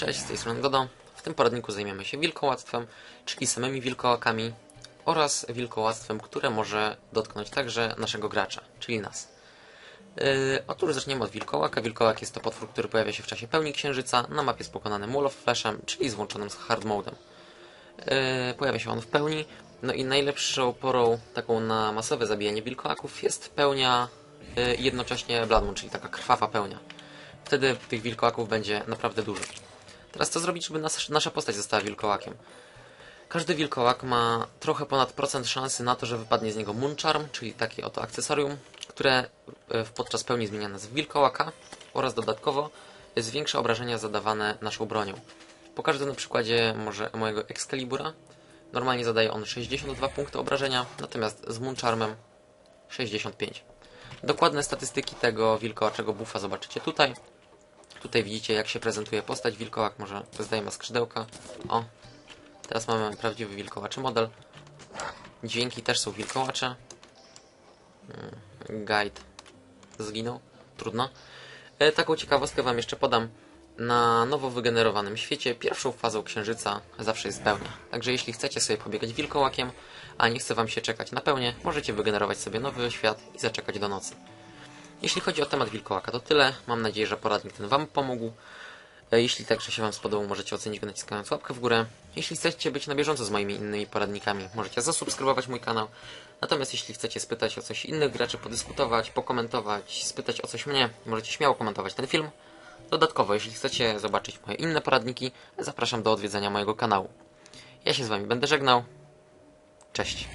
Cześć, z tej strony Godo. W tym poradniku zajmiemy się wilkołactwem, czyli samymi wilkołakami oraz wilkołactwem, które może dotknąć także naszego gracza, czyli nas. Yy, otóż zaczniemy od wilkołaka. Wilkołak jest to potwór, który pojawia się w czasie pełni księżyca. Na mapie jest pokonany Mull of Flashem, czyli z włączonym hard modem. Yy, pojawia się on w pełni. No i najlepszą porą taką na masowe zabijanie wilkołaków jest pełnia yy, jednocześnie Blood Moon, czyli taka krwawa pełnia. Wtedy tych wilkołaków będzie naprawdę dużo. Teraz co zrobić, żeby nas, nasza postać została wilkołakiem? Każdy wilkołak ma trochę ponad procent szansy na to, że wypadnie z niego Mooncharm, czyli takie oto akcesorium, które e, podczas pełni zmienia nas w wilkołaka oraz dodatkowo zwiększa obrażenia zadawane naszą bronią. Pokażę to na przykładzie może mojego Excalibura. Normalnie zadaje on 62 punkty obrażenia, natomiast z Mooncharmem 65. Dokładne statystyki tego wilkołaczego buffa zobaczycie tutaj. Tutaj widzicie jak się prezentuje postać wilkołak, może zdejmę skrzydełka. O, teraz mamy prawdziwy wilkołaczy model. Dźwięki też są wilkołacze. Mm, Guide zginął, trudno. E, taką ciekawostkę wam jeszcze podam. Na nowo wygenerowanym świecie pierwszą fazą księżyca zawsze jest pełnia. Także jeśli chcecie sobie pobiegać wilkołakiem, a nie chce wam się czekać na pełnię, możecie wygenerować sobie nowy świat i zaczekać do nocy. Jeśli chodzi o temat wilkołaka, to tyle. Mam nadzieję, że poradnik ten Wam pomógł. E, Jeśli także się Wam spodobał, możecie ocenić go naciskając łapkę w górę. Jeśli chcecie być na bieżąco z moimi innymi poradnikami, możecie zasubskrybować mój kanał. Natomiast jeśli chcecie spytać o coś innych graczy, podyskutować, pokomentować, spytać o coś mnie, możecie śmiało komentować ten film. Dodatkowo, jeśli chcecie zobaczyć moje inne poradniki, zapraszam do odwiedzenia mojego kanału. Ja się z Wami będę żegnał. Cześć.